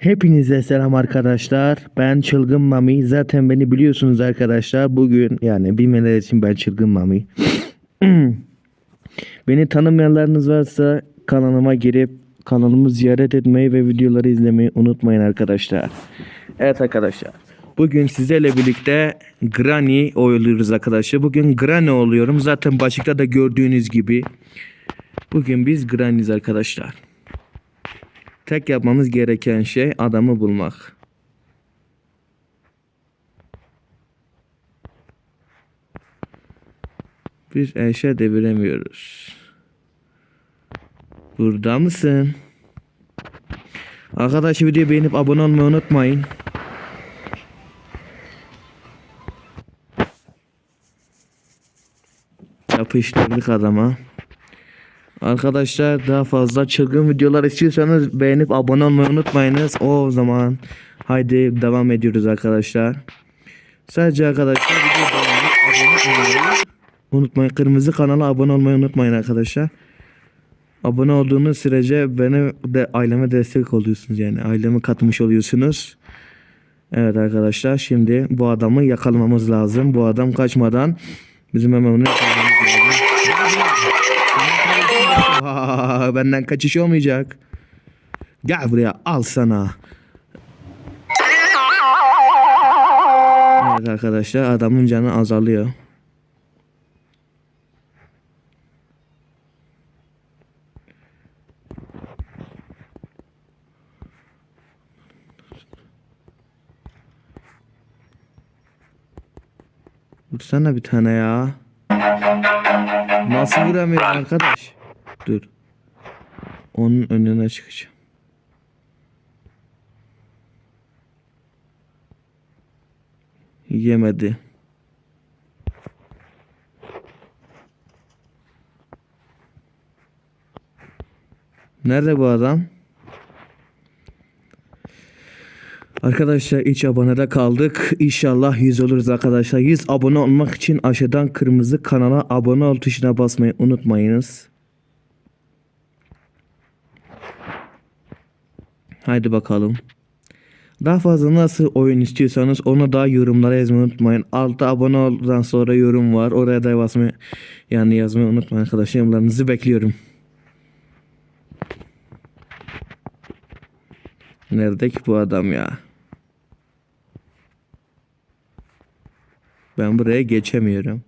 Hepinize selam arkadaşlar. Ben Çılgın Mami. Zaten beni biliyorsunuz arkadaşlar. Bugün yani bilmeyenler için ben Çılgın Mami. beni tanımayanlarınız varsa kanalıma girip kanalımı ziyaret etmeyi ve videoları izlemeyi unutmayın arkadaşlar. Evet arkadaşlar. Bugün sizlerle birlikte Granny oynuyoruz arkadaşlar. Bugün Granny oluyorum. Zaten başlıkta da gördüğünüz gibi. Bugün biz Granny'yiz arkadaşlar. Tek yapmamız gereken şey adamı bulmak. Bir eşya deviremiyoruz. Burada mısın? Arkadaş videoyu beğenip abone olmayı unutmayın. Yapıştırdık adama. Arkadaşlar daha fazla çılgın videolar istiyorsanız beğenip abone olmayı unutmayınız. O zaman haydi devam ediyoruz arkadaşlar. Sadece arkadaşlar unutmayın. Kırmızı kanala abone olmayı unutmayın arkadaşlar. Abone olduğunuz sürece beni de aileme destek oluyorsunuz yani. Aileme katmış oluyorsunuz. Evet arkadaşlar şimdi bu adamı yakalamamız lazım. Bu adam kaçmadan bizim hemen onu Benden kaçış olmayacak. Gel buraya al sana. Evet arkadaşlar adamın canı azalıyor. Vursana bir tane ya. Nasıl vuramıyor arkadaş? Dur. Onun önüne çıkacağım. Yemedi. Nerede bu adam? Arkadaşlar iç abonede kaldık. İnşallah 100 oluruz arkadaşlar. 100 abone olmak için aşağıdan kırmızı kanala abone ol tuşuna basmayı unutmayınız. Haydi bakalım. Daha fazla nasıl oyun istiyorsanız onu da yorumlara yazmayı unutmayın. Altta abone olduktan sonra yorum var. Oraya da basmayı yani yazmayı unutmayın arkadaşlar. Yorumlarınızı bekliyorum. Nerede ki bu adam ya? Ben buraya geçemiyorum.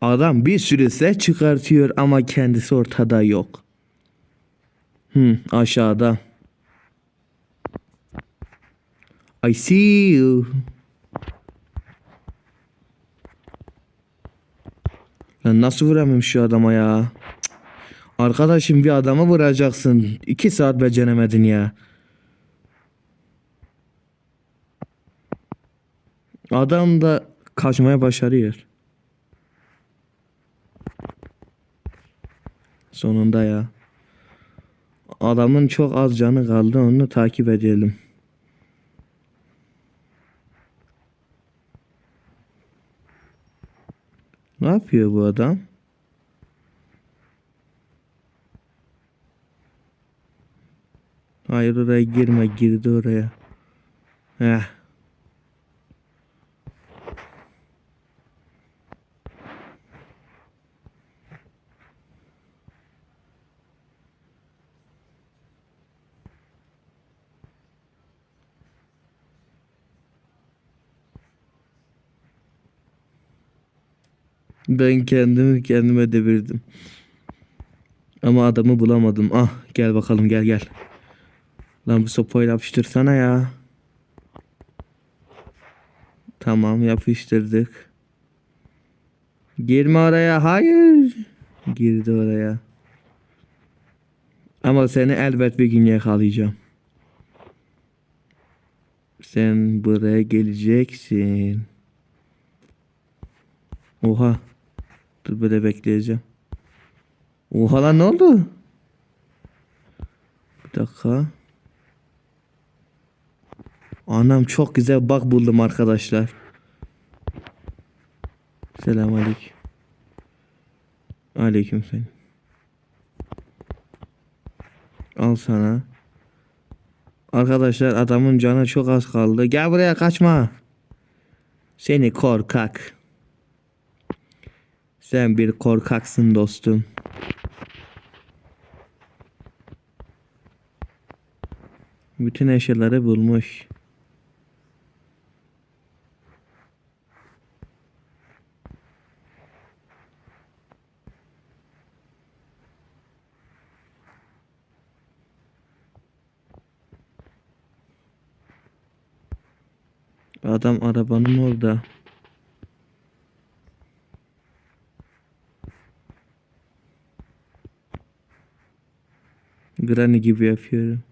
Adam bir sürü ses çıkartıyor ama kendisi ortada yok. Hmm, aşağıda. I see you. Lan nasıl vuramıyorum şu adama ya? Arkadaşım bir adamı vuracaksın. İki saat beceremedin ya. Adam da kaçmaya başarıyor. Sonunda ya. Adamın çok az canı kaldı onu takip edelim. Ne yapıyor bu adam? Hayır oraya girme girdi oraya. Heh. Ben kendimi kendime devirdim. Ama adamı bulamadım. Ah gel bakalım gel gel. Lan bu sopayla yapıştırsana ya. Tamam yapıştırdık. Girme oraya hayır. Girdi oraya. Ama seni elbet bir gün yakalayacağım. Sen buraya geleceksin. Oha. Dur böyle bekleyeceğim. Oha lan ne oldu? Bir dakika. Anam çok güzel bak buldum arkadaşlar. Selamünaleyküm. Aleyküm selam. Al sana. Arkadaşlar adamın canı çok az kaldı. Gel buraya kaçma. Seni korkak. Sen bir korkaksın dostum. Bütün eşyaları bulmuş. Adam arabanın orada. Granny gibi yapıyorum.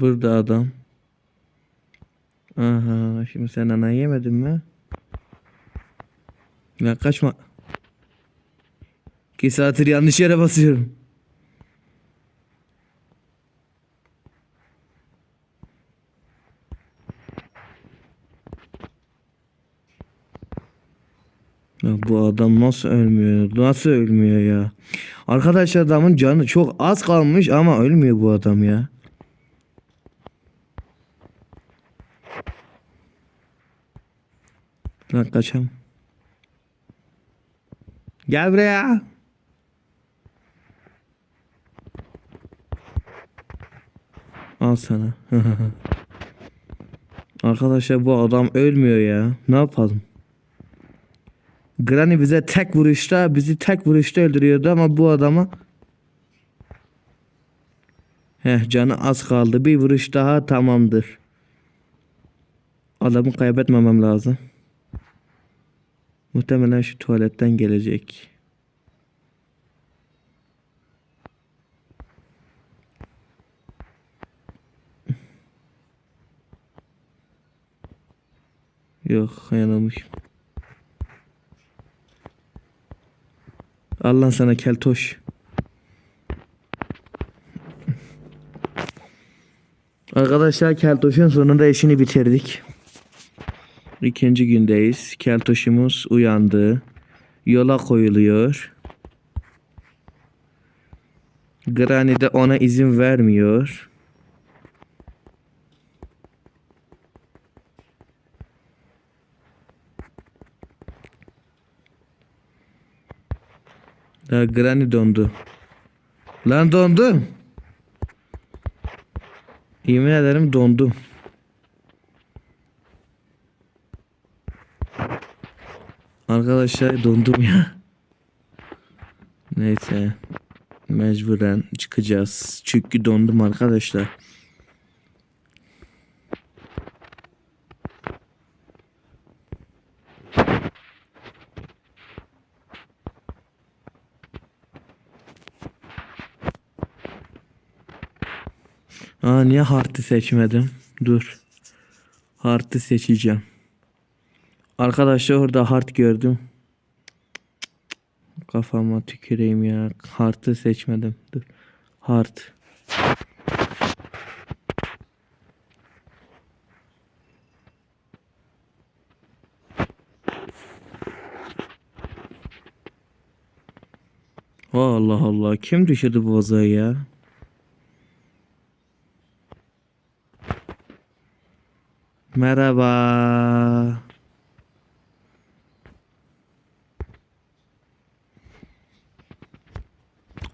Burada adam. Aha şimdi sen ana yemedin mi? Ya kaçma. İki saattir yanlış yere basıyorum. Ya bu adam nasıl ölmüyor? Nasıl ölmüyor ya? Arkadaşlar adamın canı çok az kalmış ama ölmüyor bu adam ya. Lan kaçam. Gel buraya. Al sana. Arkadaşlar bu adam ölmüyor ya. Ne yapalım? Granny bize tek vuruşta, bizi tek vuruşta öldürüyordu ama bu adamı Heh canı az kaldı. Bir vuruş daha tamamdır. Adamı kaybetmemem lazım. Muhtemelen şu tuvaletten gelecek. Yok yanılmış. Allah sana keltoş. Arkadaşlar keltoşun sonunda işini bitirdik. İkinci gündeyiz. Keltoşumuz uyandı. Yola koyuluyor. Granny de ona izin vermiyor. Ya Granny dondu. Lan dondu. Yemin ederim dondum. Arkadaşlar dondum ya. Neyse. Mecburen çıkacağız. Çünkü dondum arkadaşlar. Aa niye Heart'ı seçmedim? Dur. Heart'ı seçeceğim. Arkadaşlar orada Heart gördüm. Kafama tüküreyim ya. Heart'ı seçmedim. Dur. Heart. Allah Allah. Kim düşürdü bu vazayı ya? Merhaba.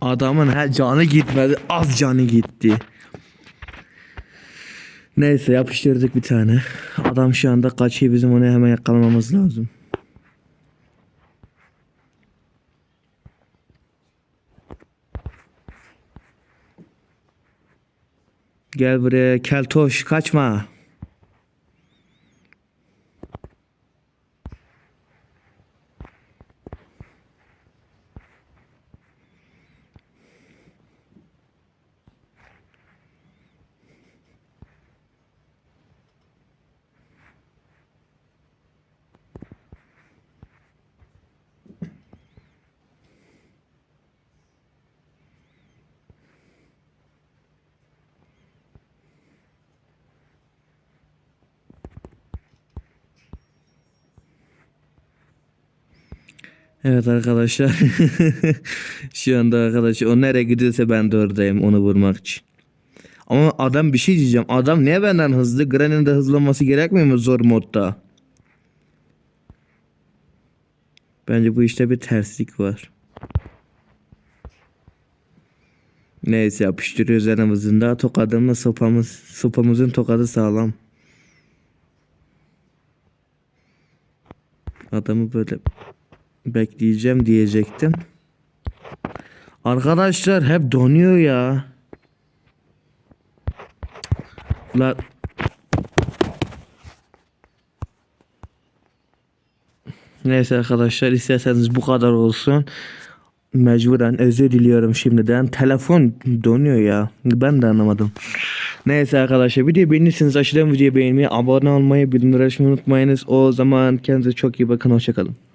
Adamın her canı gitmedi. Az canı gitti. Neyse yapıştırdık bir tane. Adam şu anda kaçıyor. Bizim onu hemen yakalamamız lazım. Gel buraya keltoş kaçma. Evet arkadaşlar. Şu anda arkadaşlar o nereye gidiyorsa ben de oradayım onu vurmak için. Ama adam bir şey diyeceğim. Adam niye benden hızlı? Granny'nin de hızlı olması gerekmiyor mu zor modda? Bence bu işte bir terslik var. Neyse yapıştırıyoruz en azından. Tokadımız sopamız, sopamızın tokadı sağlam. Adamı böyle bekleyeceğim diyecektim. Arkadaşlar hep donuyor ya. La Neyse arkadaşlar isterseniz bu kadar olsun. Mecburen özür diliyorum şimdiden. Telefon donuyor ya. Ben de anlamadım. Neyse arkadaşlar videoyu beğenirseniz aşağıdan videoyu beğenmeyi, abone olmayı, bildirimleri açmayı unutmayınız. O zaman kendinize çok iyi bakın. Hoşçakalın.